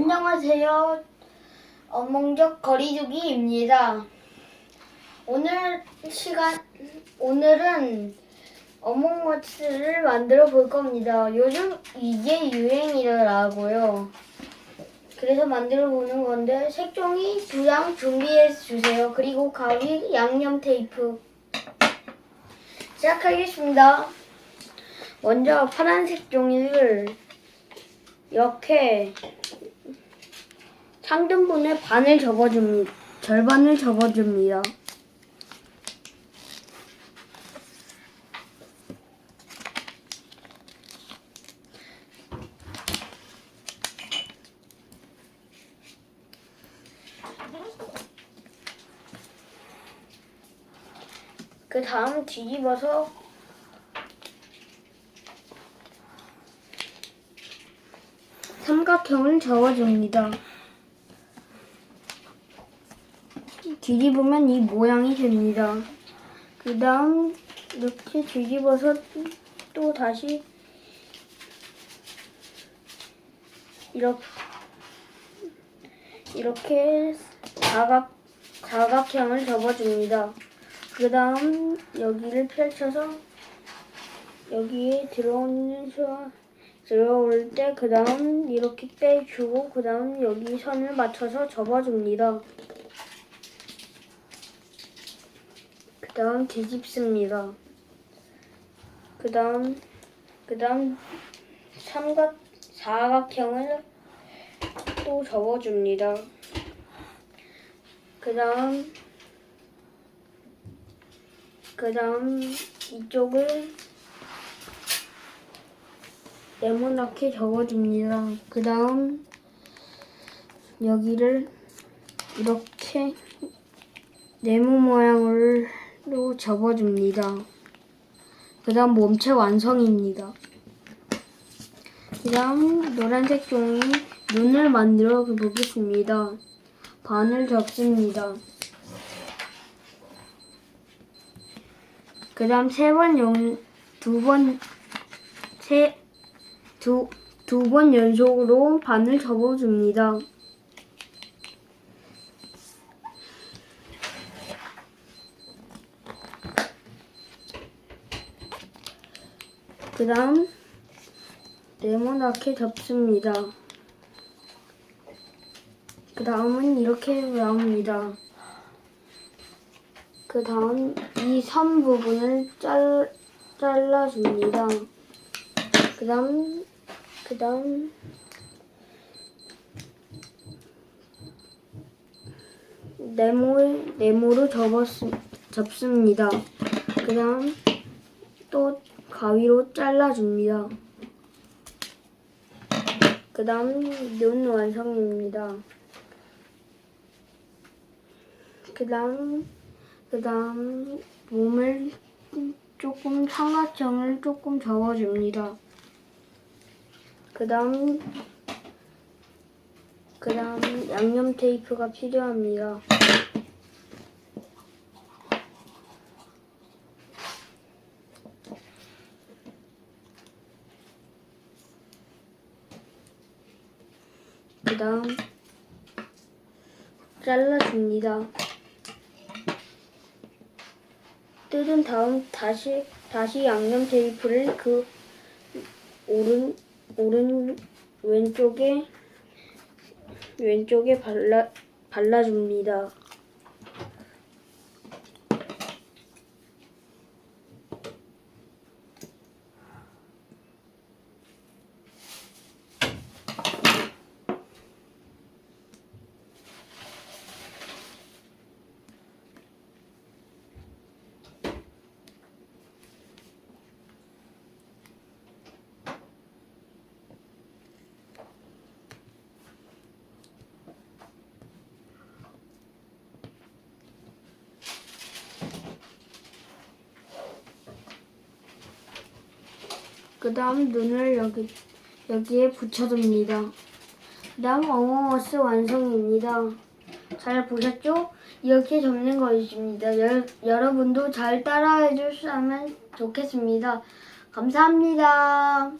안녕하세요. 어몽적 거리두기입니다. 오늘 시간, 오늘은 어몽워치를 만들어 볼 겁니다. 요즘 이게 유행이더라고요. 그래서 만들어 보는 건데, 색종이 두 장 준비해 주세요. 그리고 가위, 양념 테이프. 시작하겠습니다. 먼저 파란색 종이를 이렇게 상등분의 반을 접어줍니다. 절반을 접어줍니다. 그 다음 뒤집어서 삼각형을 접어줍니다. 뒤집으면 이 모양이 됩니다. 그 다음 이렇게 뒤집어서 또 다시 이렇게 이렇게 사각 사각형을 접어줍니다. 그 다음 여기를 펼쳐서 여기에 들어오는 수 들어올 때 그 다음 이렇게 빼주고 그 다음 여기 선을 맞춰서 접어줍니다. 그 다음 뒤집습니다. 그 다음 그 다음 삼각 사각형을 또 접어줍니다. 그 다음 그 다음 이쪽을 네모나게 접어줍니다. 그 다음 여기를 이렇게 네모 모양으 로 접어줍니다. 그 다음 몸체 완성입니다. 그 다음 노란색 종이 눈을 만들어 보겠습니다. 반을 접습니다. 그 다음 세 번 연, 두 번, 세, 두, 두 번 연속으로 반을 접어줍니다. 그 다음 네모나게 접습니다. 그 다음은 이렇게 나옵니다. 그 다음 이 선 부분을 잘, 잘라줍니다. 그 다음, 그 다음, 네모, 네모로 접었, 접습니다. 그 다음 또 가위로 잘라줍니다. 그 다음 눈 완성입니다. 그 다음 그 다음 몸을 조금 삼각형을 조금 접어줍니다. 그 다음 그 다음 양념 테이프가 필요합니다. 그 다음 잘라줍니다. 뜯은 다음 다시 다시 양념 테이프를 그 오른 오른 왼쪽에 왼쪽에 발라 발라줍니다. 그 다음 눈을 여기 여기에 붙여줍니다. 그 다음 어몽어스 완성입니다. 잘 보셨죠? 이렇게 접는 것입니다. 여, 여러분도 잘 따라해 주시면 좋겠습니다. 감사합니다.